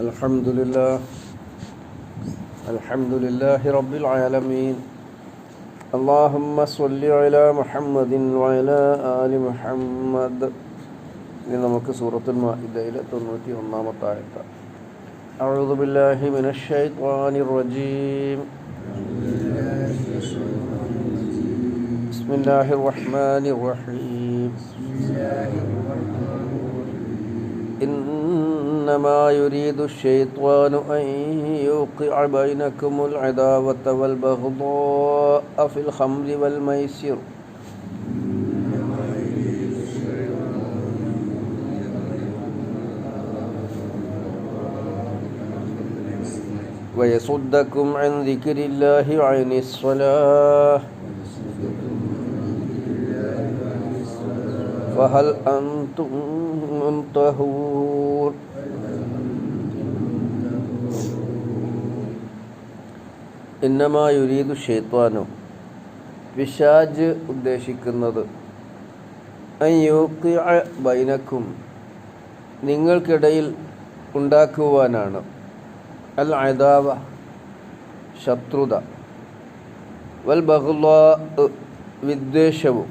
الحمد لله الحمد لله رب العالمين اللهم صل على محمد وعلى آل محمد ഇനി നമുക്ക് സൂറത്തുൽ മാഇദയിലെ തൊണ്ണൂറ്റി ഒന്നാമത്തെ ആയത്ത് أعوذ بالله من الشيطان الرجيم بسم الله الرحمن الرحيم إنما يريد الشيطان أن يوقع بينكم العداوة والبغضاء في الخمر والميسر. ويصدكم عن ذكر الله عن الصلاة. فهل أنتم منتهون ഇന്നമാ ഷേത്വാനോ പിശാജ് ഉദ്ദേശിക്കുന്നത് ബൈനക്കും നിങ്ങൾക്കിടയിൽ ഉണ്ടാക്കുവാനാണ്. അൽ അതാവ ശത്രുത. വൽ ബഹുലാ വിദ്വേഷവും.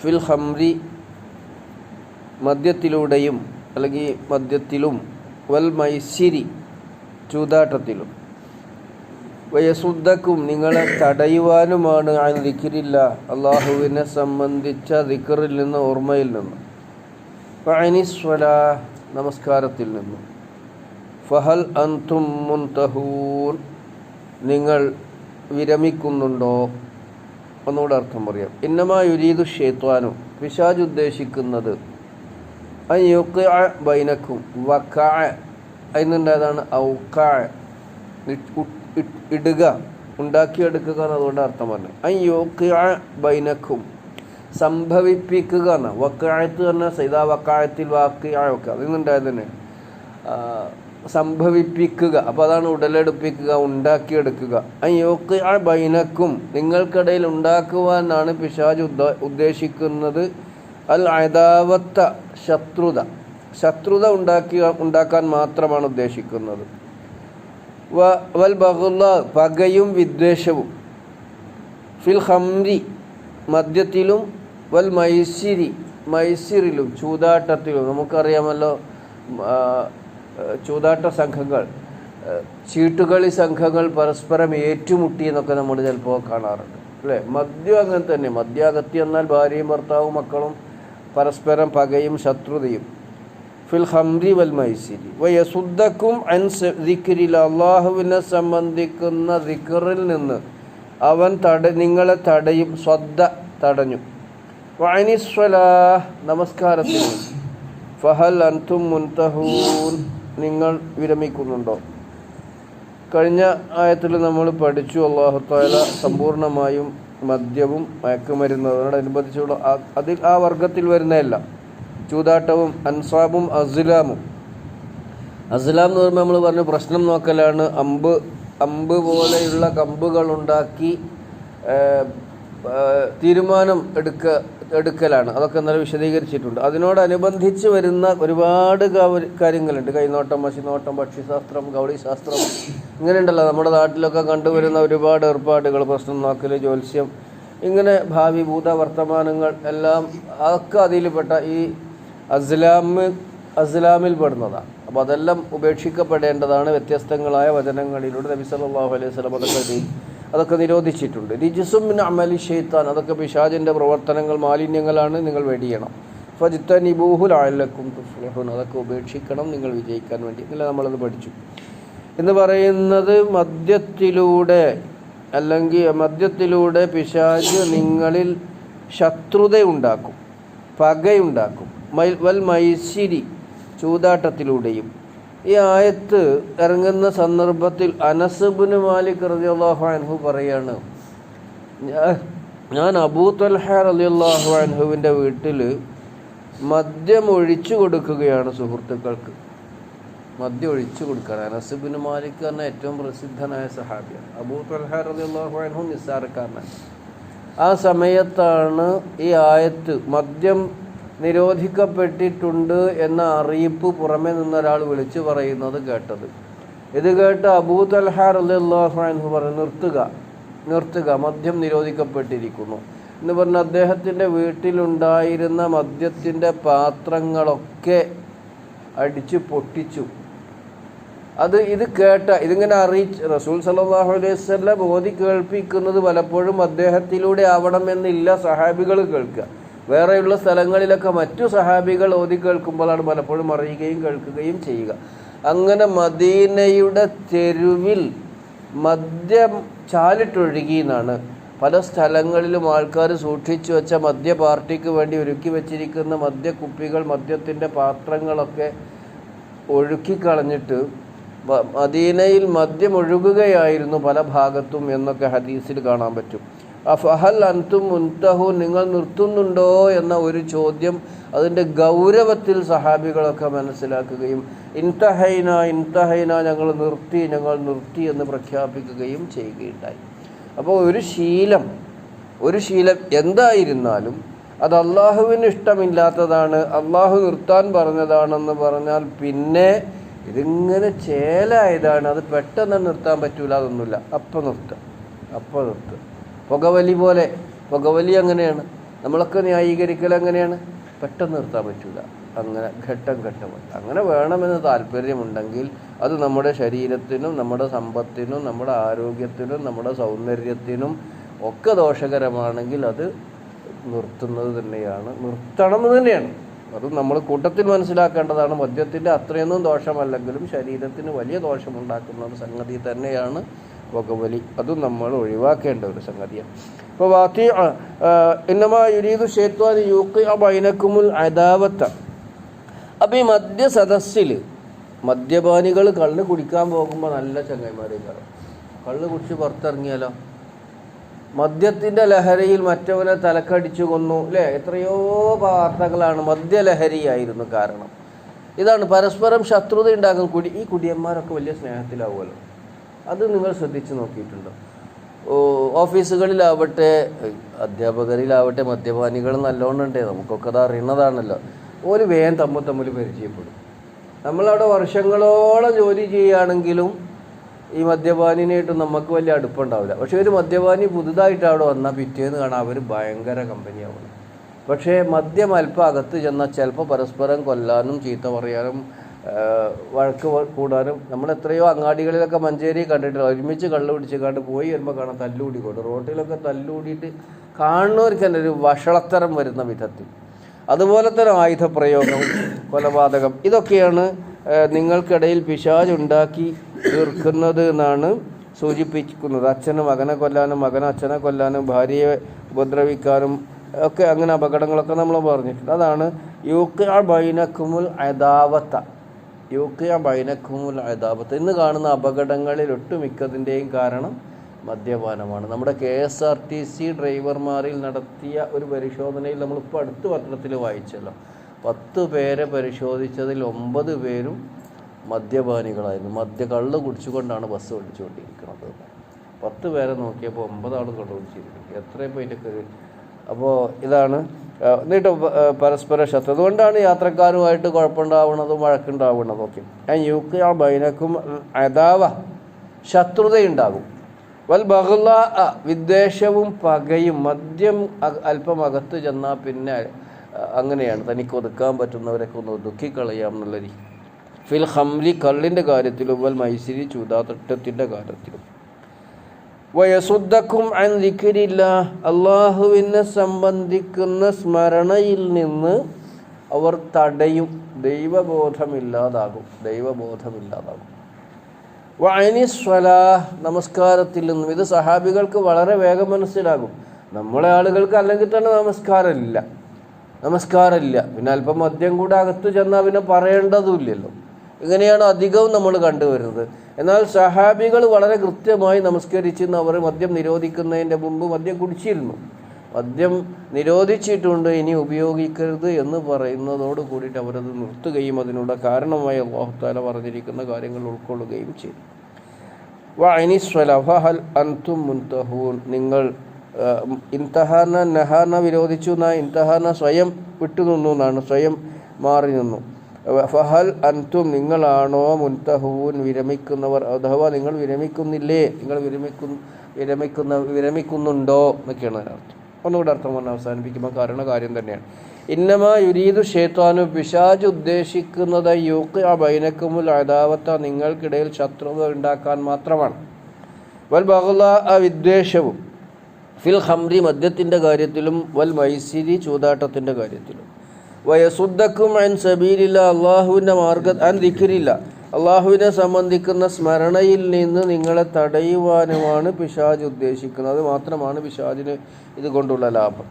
ഫിൽ ഹംരി മദ്യത്തിലൂടെയും അല്ലെങ്കിൽ മദ്യത്തിലും വൽ മൈസിരി ചൂതാട്ടത്തിലും. വയസുദ്ധക്കും നിങ്ങളെ തടയുവാനുമാണ് ആ ദിക്കിരില്ല അള്ളാഹുവിനെ സംബന്ധിച്ച ദിക്കറിൽ നിന്ന് ഓർമ്മയിൽ നിന്ന്. പഴനിസ്വല നമസ്കാരത്തിൽ നിന്നും. ഫഹൽ അന്തും മുൻതഹൂൻ. നിങ്ങൾ വിരമിക്കുന്നുണ്ടോ? ഒന്നുകൂടെ അർത്ഥം പറയാം. ഇന്നമായുരീതു ഷേത്വാനു പിശാജ് ഉദ്ദേശിക്കുന്നത് ബൈനക്കും വക്ക അതിനുണ്ടായതാണ് ഔക്ക ഇടുക ഉണ്ടാക്കിയെടുക്കുക എന്നതുകൊണ്ട് അർത്ഥം പറഞ്ഞു അയ്യോക്ക് ബൈനക്കും സംഭവിപ്പിക്കുക എന്ന വക്കായത്ത് പറഞ്ഞാൽ സൈതാ വക്കായത്തിൽ അതിൽ അതിന്നുണ്ടായത് തന്നെ. സംഭവിപ്പിക്കുക. അപ്പോൾ അതാണ് ഉടലെടുപ്പിക്കുക ഉണ്ടാക്കിയെടുക്കുക. അയ്യോക്ക് ആ ബൈനക്കും നിങ്ങൾക്കിടയിൽ എന്നാണ് പിശാജ് ഉദ് ഉദ്ദേശിക്കുന്നത്. അൽ അയതാവത്ത ശത്രുത. ശത്രുത ഉണ്ടാക്കി ഉണ്ടാക്കാൻ മാത്രമാണ് ഉദ്ദേശിക്കുന്നത്. വൽ ബഹുല പകയും വിദ്വേഷവും. ഫിൽ ഹംരി മദ്യത്തിലും. വൽ മൈസിരി മൈസിറിലും ചൂതാട്ടത്തിലും. നമുക്കറിയാമല്ലോ ചൂതാട്ട സംഘങ്ങൾ ചീട്ടുകളി സംഘങ്ങൾ പരസ്പരം ഏറ്റുമുട്ടി എന്നൊക്കെ നമ്മൾ ചിലപ്പോൾ കാണാറുണ്ട്. അല്ലേ? മദ്യം അങ്ങനെ തന്നെ. മദ്യാഗത്തി എന്നാൽ ഭാര്യയും ഭർത്താവും മക്കളും പരസ്പരം പകയും ശത്രുതയും. ഫിൽ ഹംരി വൽ മൈസിരി വയസുദ്ധക്കും അൻ ദിക്രിൽ അള്ളാഹുവിനെ സംബന്ധിക്കുന്ന ദിക്കറിൽ നിന്ന് അവൻ തട നിങ്ങളെ തടയും സ്വദ്ദ തടഞ്ഞു. വൈനിസ്വലാ നമസ്കാരത്തിൽ ഫഹൽ അൻതും മുൻതഹൂൻ. നിങ്ങൾ വിരമിക്കുന്നുണ്ടോ? കഴിഞ്ഞ ആയത്തിൽ നമ്മൾ പഠിച്ചു അള്ളാഹുത്താല സമ്പൂർണമായും മദ്യവും മയക്കുമരുന്നതിനോടനുബന്ധിച്ചുള്ള അതിൽ ആ വർഗത്തിൽ വരുന്നതല്ല. ചൂതാട്ടവും അൻസാബും അസ്ലാമും. അസ്ലാം എന്ന് പറയുമ്പോൾ നമ്മൾ പറഞ്ഞു പ്രശ്നം നോക്കലാണ്. അമ്പ് അമ്പ് പോലെയുള്ള കമ്പുകൾ ഉണ്ടാക്കി തീരുമാനം എടുക്ക എടുക്കലാണ്. അതൊക്കെ ഇന്നലെ വിശദീകരിച്ചിട്ടുണ്ട്. അതിനോടനുബന്ധിച്ച് വരുന്ന ഒരുപാട് കാര്യങ്ങളുണ്ട്. കൈനോട്ടം മഷിനോട്ടം പക്ഷിശാസ്ത്രം ഗൗളിശാസ്ത്രം ഇങ്ങനെയുണ്ടല്ലോ. നമ്മുടെ നാട്ടിലൊക്കെ കണ്ടുവരുന്ന ഒരുപാട് ഏർപ്പാടുകൾ പ്രശ്നം നോക്കൽ ജ്യോത്സ്യം. ഇങ്ങനെ ഭാവി ഭൂത വർത്തമാനങ്ങൾ എല്ലാം അതൊക്കെ അതിൽപ്പെട്ട ഈ അസ്ലാമ് അസ്ലാമിൽ പെടുന്നതാണ് അപ്പോൾ അതെല്ലാം ഉപേക്ഷിക്കപ്പെടേണ്ടതാണ് വ്യത്യസ്തങ്ങളായ വചനങ്ങളിലൂടെ നബി സല്ലാഹു അലൈഹി സ്വലം അതൊക്കെ അതൊക്കെ നിരോധിച്ചിട്ടുണ്ട്. രിജിസും അമലി ഷെയ്ത്താൻ അതൊക്കെ പിശാജിന്റെ പ്രവർത്തനങ്ങൾ മാലിന്യങ്ങളാണ് നിങ്ങൾ വെടിയണം. ഫജിത്തനിബൂഹുൽ ആലക്കും തുഫ്ലഹുൻ. അതൊക്കെ ഉപേക്ഷിക്കണം നിങ്ങൾ വിജയിക്കാൻ വേണ്ടി. ഇന്നലെ നമ്മളത് പഠിച്ചു. എന്ന് പറയുന്നത് മദ്യത്തിലൂടെ അല്ലെങ്കിൽ മദ്യത്തിലൂടെ പിശാജ് നിങ്ങളിൽ ശത്രുത ഉണ്ടാക്കും പകയുണ്ടാക്കും. മൈ വൽ മൈശിരി ചൂതാട്ടത്തിലൂടെയും. ഈ ആയത്ത് ഇറങ്ങുന്ന സന്ദർഭത്തിൽ അനസബുന് മാലിക് റളിയല്ലാഹു അൻഹു പറയാണ് ഞാൻ അബൂ തൽഹ റളിയല്ലാഹു അൻഹുവിന്റെ വീട്ടിൽ മദ്യം ഒഴിച്ചു കൊടുക്കുകയാണ് സുഹൃത്തുക്കൾക്ക്. മദ്യം ഒഴിച്ചു കൊടുക്കുകയാണ് അനസുബിന് മാലിക് എന്ന ഏറ്റവും പ്രസിദ്ധനായ സഹാബിയാണ്. അബൂ തൽഹ റളിയല്ലാഹു അൻഹു നിസ്സാരക്കാരനാണ്. ആ സമയത്താണ് ഈ ആയത്ത് മദ്യം നിരോധിക്കപ്പെട്ടിട്ടുണ്ട് എന്ന അറിയിപ്പ് പുറമെ നിന്നൊരാൾ വിളിച്ചു പറയുന്നത് കേട്ടത്. ഇത് കേട്ട് അബൂ തൽഹ റളിയല്ലാഹു പറഞ്ഞു നിർത്തുക നിർത്തുക മദ്യം നിരോധിക്കപ്പെട്ടിരിക്കുന്നു. എന്ന് പറഞ്ഞ അദ്ദേഹത്തിന്റെ വീട്ടിലുണ്ടായിരുന്ന മദ്യത്തിന്റെ പാത്രങ്ങളൊക്കെ അടിച്ചു പൊട്ടിച്ചു. അത് ഇത് കേട്ട ഇതിങ്ങനെ അറിയിച്ച് റസൂൽ സല്ലല്ലാഹു അലൈഹി വസല്ലം ഓതി കേൾപ്പിക്കുന്നത് പലപ്പോഴും അദ്ദേഹത്തിലൂടെ ആവണമെന്നില്ല സഹാബികൾ കേൾക്കുക. വേറെയുള്ള സ്ഥലങ്ങളിലൊക്കെ മറ്റു സഹാബികൾ ഓതി കേൾക്കുമ്പോഴാണ് പലപ്പോഴും അറിയുകയും കേൾക്കുകയും ചെയ്യുക. അങ്ങനെ മദീനയുടെ തെരുവിൽ മദ്യം ചാലിട്ടൊഴുകി എന്നാണ്. പല സ്ഥലങ്ങളിലും ആൾക്കാർ സൂക്ഷിച്ചു വെച്ച മദ്യ പാർട്ടിക്ക് വേണ്ടി ഒരുക്കി വെച്ചിരിക്കുന്ന മദ്യക്കുപ്പികൾ മദ്യത്തിന്റെ പാത്രങ്ങളൊക്കെ ഒഴുക്കിക്കളഞ്ഞിട്ട് കളഞ്ഞിട്ട് മദീനയിൽ മദ്യം ഒഴുകുകയായിരുന്നു പല ഭാഗത്തും എന്നൊക്കെ ഹദീസിൽ കാണാൻ പറ്റും. അഫഹൽ അൻതും മുൻതഹു നിങ്ങൾ നിർത്തുന്നുണ്ടോ എന്ന ഒരു ചോദ്യം അതിന്റെ ഗൗരവത്തിൽ സഹാബികളൊക്കെ മനസ്സിലാക്കുകയും ഇൻതഹൈന ഇൻതഹൈന ഞങ്ങൾ നിർത്തി ഞങ്ങൾ നിർത്തി എന്ന് പ്രഖ്യാപിക്കുകയും ചെയ്യുകയുണ്ടായി. അപ്പോൾ ഒരു ശീലം ഒരു ശീലം എന്തായിരുന്നാലും അത് അള്ളാഹുവിന് ഇഷ്ടമില്ലാത്തതാണ് അള്ളാഹു നിർത്താൻ പറഞ്ഞതാണെന്ന് പറഞ്ഞാൽ പിന്നെ ഇതിങ്ങനെ ചേലായതാണ് അത് പെട്ടെന്ന് നിർത്താൻ പറ്റൂല അതൊന്നുമില്ല. അപ്പം നിർത്തുക അപ്പം നിർത്തുക പുകവലി പോലെ പുകവലി അങ്ങനെയാണ്. നമ്മളൊക്കെ ന്യായീകരിക്കൽ അങ്ങനെയാണ്. പെട്ടെന്ന് നിർത്താൻ പറ്റില്ല അങ്ങനെ ഘട്ടം ഘട്ടമായി അങ്ങനെ വേണമെന്ന് താല്പര്യമുണ്ടെങ്കിൽ അത് നമ്മുടെ ശരീരത്തിനും നമ്മുടെ സമ്പത്തിനും നമ്മുടെ ആരോഗ്യത്തിനും നമ്മുടെ സൗന്ദര്യത്തിനും ഒക്കെ ദോഷകരമാണെങ്കിൽ അത് നിർത്തുന്നത് തന്നെയാണ്. നിർത്തണം തന്നെയാണ്. അത് നമ്മൾ കൂട്ടത്തിൽ മനസ്സിലാക്കേണ്ടതാണ്. മദ്യത്തിന്റെ അത്രയൊന്നും ദോഷമല്ലെങ്കിലും ശരീരത്തിന് വലിയ ദോഷമുണ്ടാക്കുന്ന ഒരു സംഗതി തന്നെയാണ് പുകവലി അതും നമ്മൾ ഒഴിവാക്കേണ്ട ഒരു സംഗതിയാണ്. ഇപ്പോൾ വാത്തി ഇന്നമാ യുരീദു യൂക്കി ബൈനക്കുമുൽ അദാവത്ത. അപ്പോൾ ഈ മദ്യ സദസ്സിൽ മദ്യപാനികൾ കള്ള് കുടിക്കാൻ പോകുമ്പോൾ നല്ല ചങ്ങായിമാരെയും കാണും. കള്ള് കുടിച്ച് പുറത്തിറങ്ങിയാലോ? മദ്യത്തിന്റെ ലഹരിയിൽ മറ്റവനെ തലക്കടിച്ചു കൊന്നു. അല്ലേ എത്രയോ വാർത്തകളാണ് മദ്യലഹരിയായിരുന്നു കാരണം. ഇതാണ് പരസ്പരം ശത്രുത ഉണ്ടാകും കുടി ഈ കുടിയന്മാരൊക്കെ വലിയ സ്നേഹത്തിലാവുമല്ലോ. അത് നിങ്ങൾ ശ്രദ്ധിച്ച് നോക്കിയിട്ടുണ്ടോ. ഓഫീസുകളിലാവട്ടെ അധ്യാപകരിലാവട്ടെ മദ്യപാനികൾ നല്ലോണം ഉണ്ടേ നമുക്കൊക്കെ അത് അറിയുന്നതാണല്ലോ. ഒരു വേഗം തമ്മിൽ തമ്മിൽ പരിചയപ്പെടും. നമ്മളവിടെ വർഷങ്ങളോളം ജോലി ചെയ്യുകയാണെങ്കിലും ഈ മദ്യപാനിനായിട്ട് നമുക്ക് വലിയ അടുപ്പുണ്ടാവില്ല. പക്ഷേ ഒരു മദ്യപാനി പുതുതായിട്ട് അവിടെ വന്നാൽ പിറ്റേന്ന് കാണാൻ അവർ ഭയങ്കര കമ്പനിയാവുള്ളൂ പക്ഷേ മദ്യം അല്പം അകത്ത് ചെന്നാൽ ചിലപ്പോൾ പരസ്പരം കൊല്ലാനും ചീത്ത പറയാനും വഴക്ക് കൂടാനും നമ്മൾ എത്രയോ അങ്ങാടികളിലൊക്കെ മഞ്ചേരി കണ്ടിട്ട് ഒരുമിച്ച് കള്ള് പിടിച്ച് കണ്ട് പോയി വരുമ്പോൾ കാണാൻ തല്ലുകൂടിക്കൊണ്ട് റോട്ടിലൊക്കെ തല്ലുകൂടിയിട്ട് കാണുന്നവർക്ക് തന്നെ ഒരു വഷളത്തരം വരുന്ന വിധത്തിൽ. അതുപോലെ തന്നെ ആയുധപ്രയോഗം കൊലപാതകം ഇതൊക്കെയാണ് നിങ്ങൾക്കിടയിൽ പിശാജ് ഉണ്ടാക്കി തീർക്കുന്നത് എന്നാണ് സൂചിപ്പിക്കുന്നത്. അച്ഛന് മകനെ കൊല്ലാനും മകൻ അച്ഛനെ കൊല്ലാനും ഭാര്യയെ ഉപദ്രവിക്കാനും ഒക്കെ അങ്ങനെ അപകടങ്ങളൊക്കെ നമ്മൾ പറഞ്ഞിട്ടുണ്ട്. അതാണ് യൂക്ക ബൈനക്കുമുൽ അദാവത്ത. യൂക്ക ബൈനക്കുമുൽ അദാബത്ത് ഇന്ന് കാണുന്ന അപകടങ്ങളിൽ ഒട്ടുമിക്കതിന്റെയും കാരണം മദ്യപാനമാണ്. നമ്മുടെ K S R T C ഡ്രൈവർമാരിൽ നടത്തിയ ഒരു പരിശോധനയിൽ നമ്മളിപ്പോൾ അടുത്ത പത്രത്തിൽ വായിച്ചല്ലോ. പത്ത് പേരെ പരിശോധിച്ചതിൽ ഒമ്പത് പേരും മദ്യപാനികളായിരുന്നു. മദ്യ കള്ള് കുടിച്ചുകൊണ്ടാണ് ബസ് ഓടിച്ചുകൊണ്ടിരിക്കുന്നത്. പത്ത് പേരെ നോക്കിയപ്പോൾ ഒമ്പതാൾ കള്ള് കുടിച്ചിരിക്കുന്നത് എത്രയും പോയിട്ടൊക്കെ അപ്പോൾ ഇതാണ് എന്നിട്ട് പരസ്പര ശത്രു. അതുകൊണ്ടാണ് യാത്രക്കാരുമായിട്ട് കുഴപ്പമുണ്ടാവുന്നതും വഴക്കുണ്ടാവുന്നതും ഒക്കെ ഞാൻ യു കെ ആ ബൈനക്കും അതാവ ശത്രുതയുണ്ടാകും. വൽ ബഹുല വിദ്വേഷവും പകയും മദ്യം അല്പം അകത്ത് ചെന്നാൽ പിന്നെ അങ്ങനെയാണ്. തനിക്ക് ഒതുക്കാൻ പറ്റുന്നവരൊക്കെ ഒന്ന് ഒതുക്കിക്കളയാം എന്നുള്ള രീതി ഫിൽ ഹംലി കള്ളിന്റെ കാര്യത്തിലും വൽ മൈസിരി ചൂതാതട്ടത്തിന്റെ കാര്യത്തിലും. വയസുദ്ധക്കും അൻ ദിക്രില്ല. അള്ളാഹുവിനെ സംബന്ധിക്കുന്ന സ്മരണയിൽ നിന്ന് അവർ തടയും. ദൈവബോധമില്ലാതാകും. ദൈവബോധമില്ലാതാകും. വഅനിസ്വലാ നമസ്കാരത്തിൽ നിന്നും. ഇത് സഹാബികൾക്ക് വളരെ വേഗം മനസ്സിലാകും. നമ്മളെ ആളുകൾക്ക് അല്ലെങ്കിൽ തന്നെ നമസ്കാരമില്ല. നമസ്കാരമില്ല. പിന്നെ അല്പം മദ്യം കൂടെ അകത്ത് ചെന്നാൽ പിന്നെ പറയേണ്ടതുമില്ലല്ലോ. ഇങ്ങനെയാണ് അധികവും നമ്മൾ കണ്ടുവരുന്നത്. എന്നാൽ സഹാബികൾ വളരെ കൃത്യമായി നമസ്കരിച്ചിരുന്നു. അവർ മദ്യം നിരോധിക്കുന്നതിന്റെ മുമ്പ് മദ്യം കുടിച്ചിരുന്നു. മദ്യം നിരോധിച്ചിട്ടുണ്ട് ഇനി ഉപയോഗിക്കരുത് എന്ന് പറയുന്നതോട് കൂടിയിട്ട് അവരത് നിർത്തുകയും അതിനുള്ള കാരണമായി അള്ളാഹുത്താല പറഞ്ഞിരിക്കുന്ന കാര്യങ്ങൾ ഉൾക്കൊള്ളുകയും ചെയ്തു. വഅനിസ്വല ഫഹൽ അൻതും മുൻതഹൂൻ. നിങ്ങൾ ഇൻതഹാന നഹാന വിരോധിച്ചു എന്നാ ഇൻതഹാന സ്വയം വിട്ടുനിന്നു എന്നാണ് സ്വയം മാറി നിന്നു. ഫഹൽ അൻതും നിങ്ങളാണോ മുൻതഹൂൻ വിരമിക്കുന്നവർ? അഥവാ നിങ്ങൾ വിരമിക്കുന്നില്ലേ? നിങ്ങൾ വിരമിക്കുന്നു വിരമിക്കുന്ന വിരമിക്കുന്നുണ്ടോ? എന്നൊക്കെയാണ് അതിനർത്ഥം. ഒന്നുകൂടെ അർത്ഥം പറഞ്ഞ് അവസാനിപ്പിക്കുമ്പോൾ കാരണ കാര്യം തന്നെയാണ്. ഇന്നമാ യുരീദു ഷേത്താനു പിശാജ് ഉദ്ദേശിക്കുന്നത് യൂക്ക് ആ ബൈനക്കുമുൽ അതാവത്ത നിങ്ങൾക്കിടയിൽ ശത്രുത ഉണ്ടാക്കാൻ മാത്രമാണ്. വൽ ബഹുല ആ വിദ്വേഷവും ഫിൽ ഹംറി മദ്യത്തിന്റെ കാര്യത്തിലും വൽ മൈസിരി ചൂതാട്ടത്തിന്റെ കാര്യത്തിലും. വയസുദ്ധക്കും അൻ സബീലില്ല. അള്ളാഹുവിന്റെ മാർഗ അൻ അള്ളാഹുവിനെ സംബന്ധിക്കുന്ന സ്മരണയിൽ നിന്ന് നിങ്ങളെ തടയുവാനുമാണ് പിശാജ് ഉദ്ദേശിക്കുന്നത്. മാത്രമാണ് പിശാജിന് ഇതുകൊണ്ടുള്ള ലാഭം.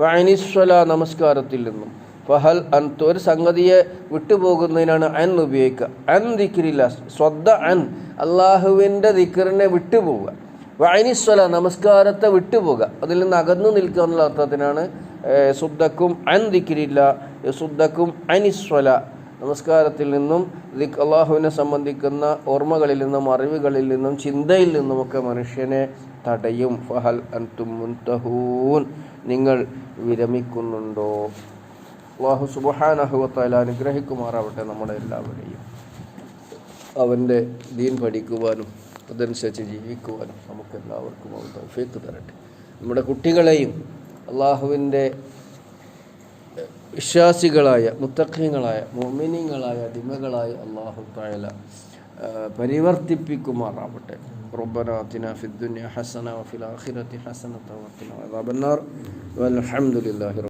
വൈനിസ്വല നമസ്കാരത്തിൽ നിന്നും. ഫഹൽ അൻത്ത് ഒരു സംഗതിയെ വിട്ടുപോകുന്നതിനാണ് അൻ ഉപയോഗിക്കുക. അൻ ദിക്കിരില്ല ശ്രദ്ധ അൻ. അള്ളാഹുവിന്റെ ദിക്കറിനെ വിട്ടുപോവുക. വൈനിസ്വല നമസ്കാരത്തെ വിട്ടുപോകുക അതിൽ നിന്ന് അകന്നു നിൽക്കുക എന്നുള്ള അർത്ഥത്തിനാണ് സുദ്ധക്കും അൻ ദിക്കിരില്ല സുദ്ദക്കും അനിസ്വല നമസ്കാരത്തിൽ നിന്നും അള്ളാഹുവിനെ സംബന്ധിക്കുന്ന ഓർമ്മകളിൽ നിന്നും അറിവുകളിൽ നിന്നും ചിന്തയിൽ നിന്നുമൊക്കെ മനുഷ്യനെ തടയും. ഫഹൽ അൻതും മുൻതഹൂൻ. നിങ്ങൾ വിരമിക്കുന്നുണ്ടോ? അള്ളാഹു സുബഹാനഹുവത്താല അനുഗ്രഹിക്കുമാറാവട്ടെ നമ്മുടെ എല്ലാവരെയും. അവന്റെ ദീൻ പഠിക്കുവാനും അതനുസരിച്ച് ജീവിക്കുവാനും നമുക്കെല്ലാവർക്കും അവൻ തരട്ടെ. നമ്മുടെ കുട്ടികളെയും അള്ളാഹുവിന്റെ വിശ്വാസികളായ മുത്തഖ്യങ്ങളായ മോമിനിങ്ങളായ അടിമകളായ അള്ളാഹു തായാല പരിവർത്തിപ്പിക്കുമാറാവട്ടെ ربنا آتنا في الدنيا حسنة وفي الآخرة حسنة وقنا عذاب النار والحمد لله رب